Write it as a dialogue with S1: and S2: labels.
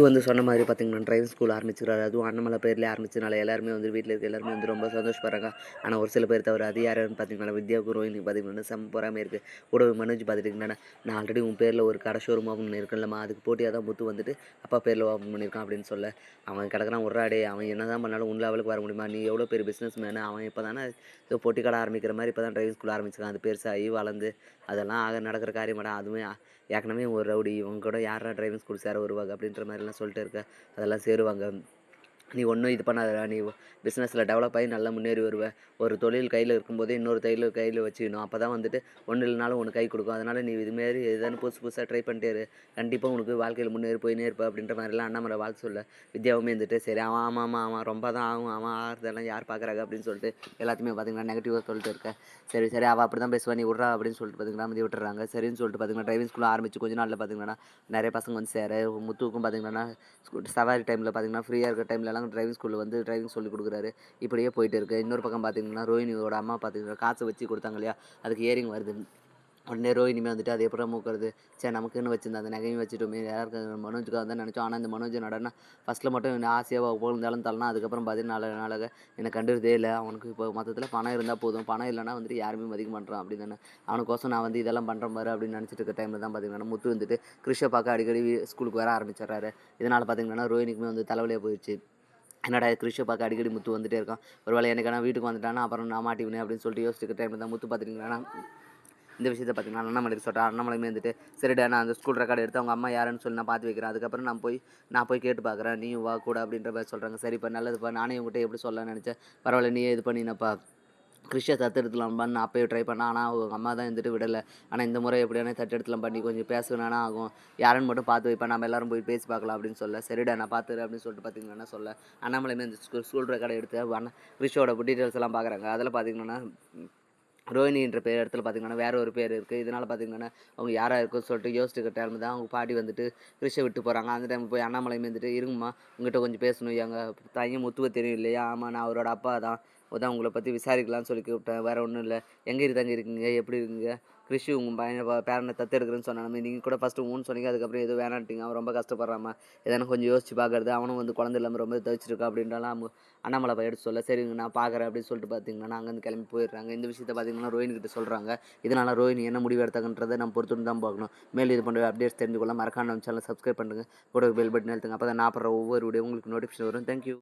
S1: முத்து வந்து சொன்ன மாதிரி பார்த்தீங்கன்னா டிரைவிங் ஸ்கூல் ஆரம்பிச்சிருக்காரு அதுவும் அண்ணமலை பேர்லேயே ஆரம்பிச்சனால எல்லாருமே வந்து வீட்டில் இருக்க எல்லாருமே வந்து ரொம்ப சந்தோஷப்படுறாங்க. ஆனால் ஒரு சில பேர் தவிர அது யாருன்னு பார்த்தீங்கன்னா வித்யா குரு ரோஹினி பார்த்தீங்கன்னா செம் பொறாமல் இருக்குது கூடவே மனோஜ் பார்த்துட்டிங்கன்னா நான் ஆல்ரெடி உன் பேரில் ஒரு கடை ஷோரூம் ஓப்பன் பண்ணியிருக்கேன்லம்மா அதுக்கு போட்டியாக தான் முத்து வந்துட்டு அப்பா பேரில் ஓப்பன் பண்ணியிருக்கான் அப்படின்னு சொல்ல. அவன் கிடக்குறான் உட்றாடே அவன் என்ன தான் பண்ணாலும் உன் லெவலுக்கு வர முடியுமா? நீ எவ்வளோ பேர் பிஸ்னஸ் மேனு அவன் இப்போ தானே போட்டி கடை ஆரம்பிக்கிற மாதிரி இப்போ தான் டிரைவிங் ஸ்கூல் ஆரம்பிச்சிருக்கான். அது பெருசாகி வளர்ந்து அதெல்லாம் ஆக நடக்கிற காரியமாடா. அதுவும் ஏற்கனவே ஒரு ரவுடி இவங்க கூட யாரா டிரைவிங் ஸ்கூல் சேர வருவாங்க அப்படின்ற மாதிரிலாம் சொல்லிட்டு இருக்க அதெல்லாம் சேருவாங்க. நீ ஒன்றும் இது பண்ணாதடா. நீ பிஸ்னஸில் டெவலப் ஆகி நல்லா முன்னேறி வருவ. ஒரு தொழில் கையில் இருக்கும்போதே இன்னொரு தொழில் கையில் வச்சுக்கணும். அப்போ தான் வந்துட்டு ஒன்று இல்லைனாலும் உனக்கு கை கொடுக்கும். அதனால் நீ இதுமாரி எதுன்னு புதுசு புதுசாக ட்ரை பண்ணிட்டேரு கண்டிப்பாக உனக்கு வாழ்க்கையில் முன்னேறி போயினே இருப்ப அப்படின்ற மாதிரிலாம் அண்ணாமலை வாழ்த்து சொல்ல. வித்யாவுமே இருந்துட்டு சரி அவன் ஆமாம் ஆமாம் அவன் ரொம்ப தான் ஆகும். அவன் ஆகிறதெல்லாம் யார் பார்க்குறாங்க அப்படின்னு சொல்லிட்டு எல்லாத்தையுமே பார்த்தீங்கன்னா நெகட்டிவாக சொல்லிட்டு இருக்க. சரி சரி அவள் அப்படி தான் பேசுவா. நீ விட்றா அப்படின்னு சொல்லிட்டு பார்த்திங்கன்னா மதி விட்டுறாங்க. சரின்னு சொல்லிட்டு பார்த்தீங்கன்னா டிரைவிங் ஸ்கூல் ஆரம்பிச்சு கொஞ்ச நாளில் பார்த்திங்கன்னா நிறைய பசங்க வந்து சேர. முத்துவுக்கும் பார்த்திங்கன்னா சவாரி டைமில் பார்த்தீங்கன்னா ஃப்ரீயாக இருக்க டைம்லலாம் டிரைவிங் ஸ்கூலில் வந்து டிரைவிங் சொல்லி கொடுக்குறாரு. இப்படியே போயிட்டு இருக்கு. இன்னொரு பக்கம் பார்த்தீங்கன்னா ரோஹினியோட அம்மா பார்த்தீங்கன்னா காசு வச்சு கொடுத்தாங்க இல்லையா? அதுக்கு ஏரிங் வருது. உடனே ரோஹினிமே வந்துட்டு அது எப்படி மூக்கிறது? சரி நமக்குன்னு வச்சிருந்த? அந்த நகையும் வச்சுட்டோமே. யாருக்கு மனோஜுக்காக தான் நினச்சோம். ஆனால் இந்த மனோஜ் நடனா ஃபஸ்ட்டில் மட்டும் என்ன ஆசையாக போயிருந்தாலும் தரலாம் அதுக்கப்புறம் பார்த்தீங்கன்னா நாலு நாளாக என்னை கண்டுறதே இல்லை. அவனுக்கு இப்போ மொத்தத்தில் பணம் இருந்தால் போதும். பணம் இல்லைனா வந்துட்டு யாருமே மதிக்க பண்ணுறான் அப்படின்னு தானே. அவனுக்கோசம் நான் வந்து இதெல்லாம் பண்ணுற மாதிரி அப்படின்னு நினச்சிட்டு இருக்க டைமில் தான் பார்த்தீங்கன்னா முத்து வந்துட்டு கிருஷ்ண பார்க்க அடிக்கடி ஸ்கூலுக்கு வர ஆரம்பிச்சிடுறாரு. இதனால் பார்த்தீங்கன்னா ரோஹினிக்குமே வந்து தலைவலியாக போயிடுச்சு. என்னடா கிருஷ்ண பார்க்க அடிக்கடி முத்து வந்துட்டே இருக்கான்? ஒரு வேளை எனக்கான வீட்டுக்கு வந்துட்டானா அப்புறம் நான் மாட்டிவினேன் அப்படின்னு சொல்லிட்டு யோசிச்சுக்க டைமில் தான் முத்து பார்த்துட்டிங்கன்னா இந்த விஷயத்தை பார்த்தீங்கன்னா அண்ணாமலைக்கு சொல்கிறேன் அண்ணாமலையுமே வந்துட்டு சரிடா நான் அந்த ஸ்கூல் ரெக்கார்டு எடுத்து அவங்க அம்மா யாருன்னு சொல்லி நான் பார்த்து வைக்கிறேன். அதுக்கப்புறம் நான் போய் நான் போய் கேட்டு பார்க்குறேன். நீயும் வா கூட அப்படின்ற மாதிரி சொல்கிறாங்க சரிப்பா நல்லதுப்பா. நானே உங்கள்கிட்ட எப்படி சொல்லலாம்னு நினச்சேன். பரவாயில்ல நீ இது பண்ணினப்பா. கிறிஷை தத்தெடுத்துலாம் பண்ண அப்பயே ட்ரை பண்ணேன் ஆனால் அவங்க அம்மா தான் இருந்துட்டு விடலை. ஆனால் இந்த முறை எப்படியான தத்தெடுத்துலாம் பண்ணி கொஞ்சம் பேசணும்னா ஆகும். யாருன்னு மட்டும் பார்த்து வைப்பேன். நம்ம எல்லாரும் போய் பேசி பார்க்கலாம் அப்படின்னு சொல்ல. சரிடா நான் பார்த்துரு அப்படின்னு சொல்லிட்டு பார்த்தீங்கன்னா சொல்ல. அண்ணாமலையுமே இந்த ஸ்கூல் ஸ்கூல் ரெக்கார்டை எடுத்து அண்ணா கிறிஷோட டீட்டெயில்ஸ் எல்லாம் பார்க்குறாங்க அதில் பார்த்தீங்கன்னா ரோஹிணின்ற பேர் இடத்துல பார்த்தீங்கன்னா வேற ஒரு பேர் இருக்குது இதனால் பார்த்தீங்கன்னா அவங்க யாராக இருக்குன்னு சொல்லிட்டு யோசிச்சுக்கிற டைம் தான் அவங்க பாட்டி வந்துட்டு கிருஷ்ணை விட்டு போகிறாங்க அந்த டைம் போய் அண்ணாமலை வந்துட்டு இருங்கம்மா உங்ககிட்ட கொஞ்சம் பேசணும். எங்கள் பையன் முத்துவ தெரியும் இல்லையா? ஆமாம் நான் அவரோட அப்பா தான். அதான் உங்களை பற்றி விசாரிக்கலாம்னு சொல்லி கூப்பிட்டேன். வேறு ஒன்றும் இல்லை. எங்கே இருக்காங்க இருக்கீங்க? எப்படி இருக்கீங்க? கிருஷி உங்கள் பையனை பேரனை தத்து எடுக்கிறேன்னு சொன்னாலுமே நீங்கள் கூட ஃபஸ்ட்டு ஊன்னு சொன்னீங்க. அதுக்கப்புறம் எதுவும் வேணாட்டிங்க அவன் ரொம்ப கஷ்டப்படுறாம எதனா கொஞ்சம் யோசிச்சு பார்க்கறது அவனும் வந்து குழந்தை இல்லாமல் ரொம்ப தவிச்சிருக்கா அப்படின்றாலும் அவங்க அண்ணாமலை பையன் எடுத்து சொல்ல சரிங்க நான் பார்க்குறேன் அப்படின்னு சொல்லிட்டு பார்த்தீங்கன்னா அங்கேருந்து கிளம்பி போயிடுறாங்க. இந்த விஷயத்தை பார்த்தீங்கன்னா ரோஹினி கிட்ட சொல்கிறாங்க இதனால் ரோஹினி என்ன முடிவு எடுத்தாங்கன்றதை நம்ம பொறுத்து தான் பார்க்கணும். மேலும் இது பண்ணுற அப்டேட்ஸ் தெரிஞ்சுக்கொள்ள மறக்காம நம்ம சேனல் சப்ஸ்கிரைப் பண்ணுங்க. கூட பெல் பட்டன் எழுத்துங்க அப்போ தான் நான் ஒவ்வொரு வீடியோ உங்களுக்கு நோட்டிஃபிகேஷன் வரும். தேங்க்யூ